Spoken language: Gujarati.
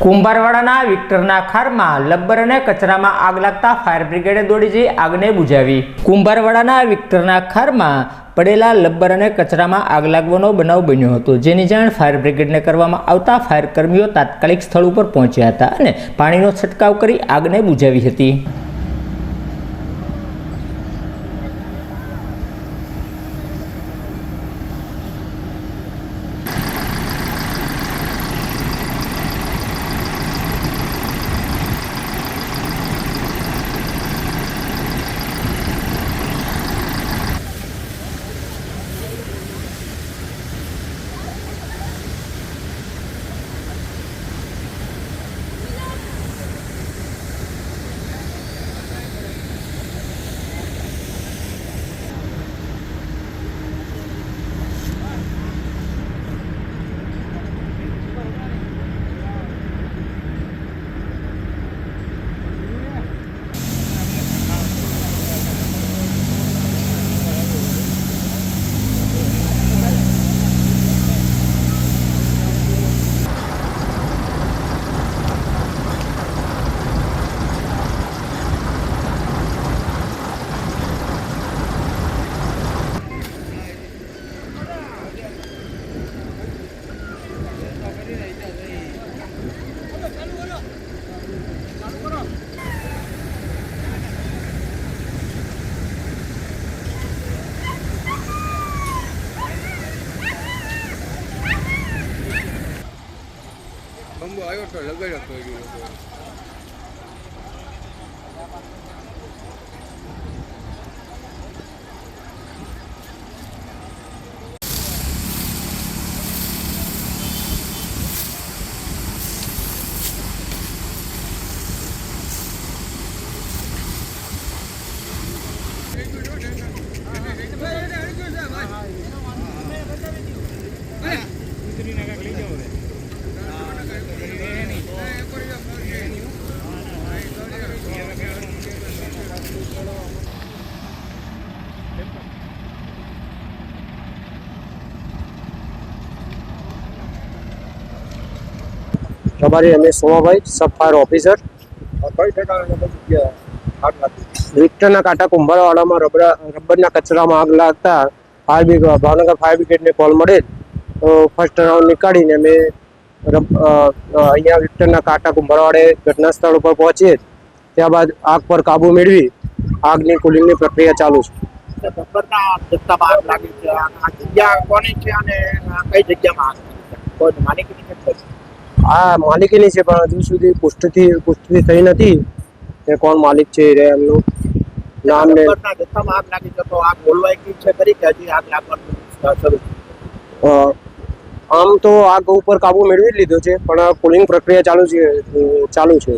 કુંભારવાડાના વિક્ટરના ખારમાં લબ્બર અને કચરામાં આગ લાગતા ફાયર બ્રિગેડે દોડી જઈ આગને બુઝાવી કુંભારવાડાના વિક્ટરના ખારમાં પડેલા લબ્બર અને કચરામાં આગ લાગવાનો બનાવ બન્યો હતો. જેની જાણ ફાયર બ્રિગેડને કરવામાં આવતા ફાયર કર્મીઓ તાત્કાલિક સ્થળ ઉપર પહોંચ્યા હતા અને પાણીનો છંટકાવ કરી આગને બુઝાવી હતી. આવ્યો તો લગાડ્યો તો એ લોકો તમારી અમે સોમાભાઈ સબ ફાયર ઓફિસર વિક્ટરના કાંટા કુંભારવાડામાં રબર રબરના કચરામાં આગ લાગતા ફાયર બ્રિગેડ ભાવનગર ફાયર બ્રિગેડને કોલ મળેલ. તો ફર્સ્ટ રાઉન્ડ નીકાળીને અમે અહીંયા વિક્ટરના કાંટા કુંભારવાડે ઘટના સ્થળ ઉપર પહોંચીએ. ત્યારબાદ આગ પર કાબુ મેળવી આગની કુલિંગની પ્રક્રિયા ચાલુ છે. જગ્યા કોની છે અને કઈ જગ્યામાં આગ કોઈ? આ માલિકીની છે પણ હજુ સુધી પુષ્ટિથી પુષ્ટિ થઈ નથી. કે કોણ માલિક છે એ એમનું નામ ને આગ લાગી છે તો આગ બોલવાઈ ગઈ છે ખરી કે હજી આગ લાગવાનું શરૂ આમ તો આગ ઉપર કાબુ મેળવી જ લીધો છે પણ કુલિંગ પ્રક્રિયા ચાલુ છે ચાલુ છે